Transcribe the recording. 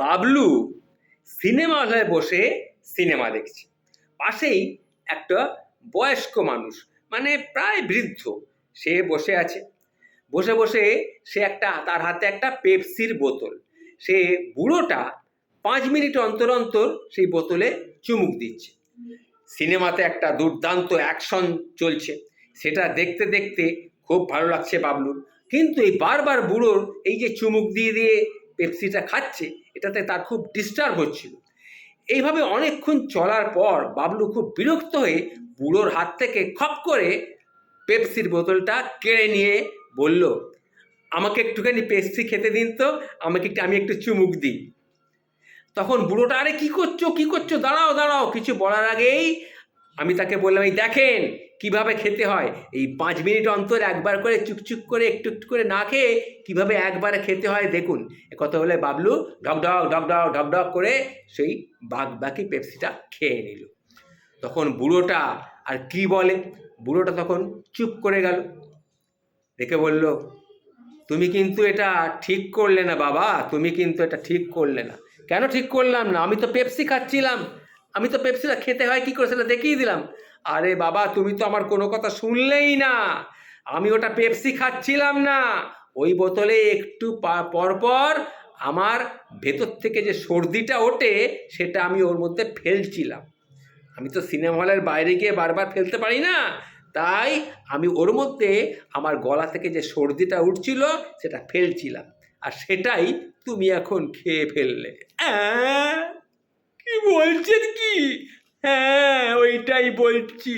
Bablu cinema হলে বসে cinema দেখছে। পাশেই একটা বয়স্ক মানুষ মানে প্রায় বৃদ্ধ, সে বসে আছে। বসে বসে সে একটা, তার হাতে একটা পেপসির বোতল। সে বুড়োটা পাঁচ মিনিট অন্তর অন্তর সেই বোতলে চুমুক দিচ্ছে। সিনেমাতে একটা দুর্দান্ত অ্যাকশন চলছে। সেটা দেখতে দেখতে খুব ভালো লাগছে বাবলুর। কিন্তু এই বারবার বুড়োর এই যে চুমুক দিয়ে দিয়ে পেপসিটা খাচ্ছে এটাতে তার খুব ডিস্টার্ব হচ্ছিল। এইভাবে অনেকক্ষণ চলার পর বাবলু খুব বিরক্ত হয়ে বুড়োর হাত থেকে খপ করে পেপসির বোতলটা কেড়ে নিয়ে বলল, আমাকে একটুখানি পেপসি খেতে দিন তো, আমাকে একটু, আমি একটু চুমুক দিই। তখন বুড়োটা, আরে কী করছ? কী করছ? দাঁড়াও দাঁড়াও। কিছু বলার আগেই আমি তাকে বললাম, এই দেখেন কীভাবে খেতে হয়। এই পাঁচ মিনিট অন্তর একবার করে চুকচুক করে একটু একটু করে না খেয়ে কীভাবে একবারে খেতে হয় দেখুন। এ কথা বলে বাবলু ঢক ঢক ঢক ঢক ঢক ঢক করে সেই বাঘ বাকি পেপসিটা খেয়ে নিল। তখন বুড়োটা, আর কি বলে? বুড়োটা তখন চুপ করে গেল। দেখে বলল, তুমি কিন্তু এটা ঠিক করলে না বাবা, তুমি কিন্তু এটা ঠিক করলে না। কেন ঠিক করলাম না? আমি তো পেপসি খাচ্ছিলাম। আমি তো পেপসিটা খেতে হয়, কি করে সেটা দেখিয়ে দিলাম। আরে বাবা, তুমি তো আমার কোনো কথা শুনলেই না। আমি ওটা পেপসি খাচ্ছিলাম না। ওই বোতলে একটু পরপর আমার ভেতর থেকে যে সর্দিটা ওঠে, সেটা আমি ওর মধ্যে ফেলছিলাম। আমি তো সিনেমা হলের বাইরে গিয়ে বারবার ফেলতে পারি না। তাই আমি ওর মধ্যে আমার গলা থেকে যে সর্দিটা উঠছিল, সেটা ফেলছিলাম। আর সেটাই তুমি এখন খেয়ে ফেললে। বলছেন কি? হ্যাঁ ওইটাই বলছি।